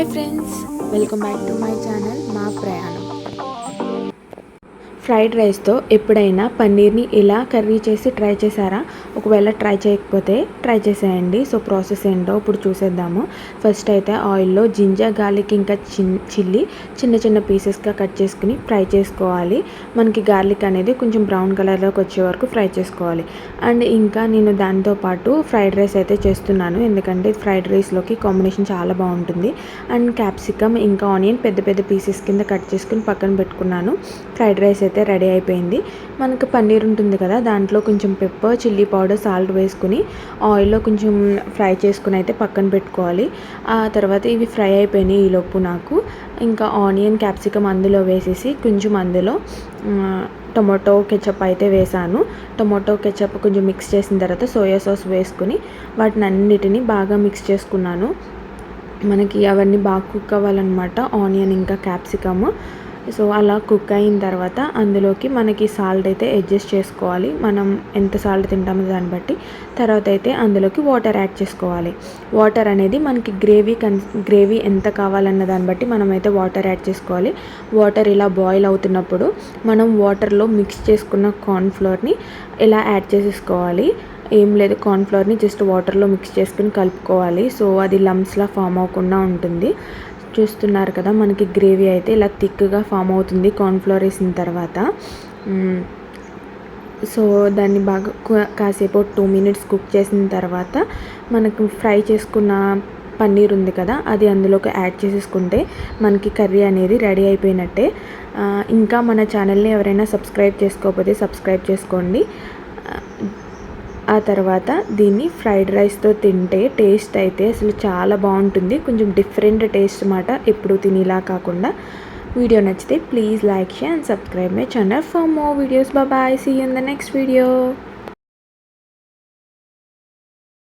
Hi friends welcome back to my channel మా ప్రయాణం fried రైస్తో ఎప్పుడైనా పన్నీర్ని ఇలా కర్రీ చేసి ట్రై చేశారా? ఒకవేళ ట్రై చేయకపోతే ట్రై చేసేయండి. సో ప్రాసెస్ ఏంటో ఇప్పుడు చూసేద్దాము. ఫస్ట్ అయితే ఆయిల్లో జింజర్ గార్లిక్ ఇంకా చిన్ చిల్లీ చిన్న చిన్న పీసెస్గా కట్ చేసుకుని ఫ్రై చేసుకోవాలి. మనకి గార్లిక్ అనేది కొంచెం బ్రౌన్ కలర్లోకి వచ్చే వరకు ఫ్రై చేసుకోవాలి. అండ్ ఇంకా నేను దాంతో పాటు ఫ్రైడ్ రైస్ అయితే చేస్తున్నాను. ఎందుకంటే ఫ్రైడ్ రైస్లోకి కాంబినేషన్ చాలా బాగుంటుంది. అండ్ క్యాప్సికమ్ ఇంకా ఆనియన్ పెద్ద పెద్ద పీసెస్ కింద కట్ చేసుకుని పక్కన పెట్టుకున్నాను. ఫ్రైడ్ రైస్ అయితే రెడీ అయిపోయింది. మనకు పన్నీర్ ఉంటుంది కదా దాంట్లో కొంచెం పెప్పర్ చిల్లీ పౌడర్ సాల్ట్ వేసుకుని ఆయిల్లో కొంచెం ఫ్రై చేసుకుని అయితే పక్కన పెట్టుకోవాలి. ఆ తర్వాత ఇవి ఫ్రై అయిపోయినాయి ఈలోపు నాకు. ఇంకా ఆనియన్ క్యాప్సికమ్ అందులో వేసేసి కొంచెం అందులో టొమాటో కెచప్ అయితే వేసాను. టొమాటో కెచప్ కొంచెం మిక్స్ చేసిన తర్వాత సోయా సాస్ వేసుకుని వాటిని అన్నిటిని బాగా మిక్స్ చేసుకున్నాను. మనకి అవన్నీ బాగా కుక్ అవ్వాలన్నమాట. ఆనియన్ ఇంకా క్యాప్సికమ్. సో అలా కుక్ అయిన తర్వాత అందులోకి మనకి సాల్ట్ అయితే అడ్జస్ట్ చేసుకోవాలి. మనం ఎంత సాల్ట్ తింటామో దాన్ని బట్టి. తర్వాత అయితే అందులోకి వాటర్ యాడ్ చేసుకోవాలి. వాటర్ అనేది మనకి గ్రేవీ కన్ గ్రేవీ ఎంత కావాలన్న దాన్ని బట్టి మనం అయితే వాటర్ యాడ్ చేసుకోవాలి. వాటర్ ఇలా బాయిల్ అవుతున్నప్పుడు మనం వాటర్లో మిక్స్ చేసుకున్న కార్న్ఫ్లోర్ని ఇలా యాడ్ చేసేసుకోవాలి. ఏం లేదు కార్న్ఫ్లోర్ని జస్ట్ వాటర్లో మిక్స్ చేసుకుని కలుపుకోవాలి. సో అది లమ్స్లా ఫామ్ అవ్వకుండా ఉంటుంది. చూస్తున్నారు కదా మనకి గ్రేవీ అయితే ఇలా థిక్గా ఫామ్ అవుతుంది కార్న్ఫ్లోర్ వేసిన తర్వాత. సో దాన్ని బాగా కాసేపు టూ మినిట్స్ కుక్ చేసిన తర్వాత మనకు ఫ్రై చేసుకున్న పన్నీర్ ఉంది కదా అది అందులోకి యాడ్ చేసేసుకుంటే మనకి కర్రీ అనేది రెడీ అయిపోయినట్టే. ఇంకా మన ఛానల్ని ఎవరైనా సబ్స్క్రైబ్ చేసుకోకపోతే సబ్స్క్రైబ్ చేసుకోండి. ఆ తర్వాత దీన్ని ఫ్రైడ్ రైస్తో తింటే టేస్ట్ అయితే అసలు చాలా బాగుంటుంది. కొంచెం డిఫరెంట్ టేస్ట్ మాట ఎప్పుడు తినేలా కాకుండా. వీడియో నచ్చితే please like share and subscribe my channel for more videos. Bye see in the next video.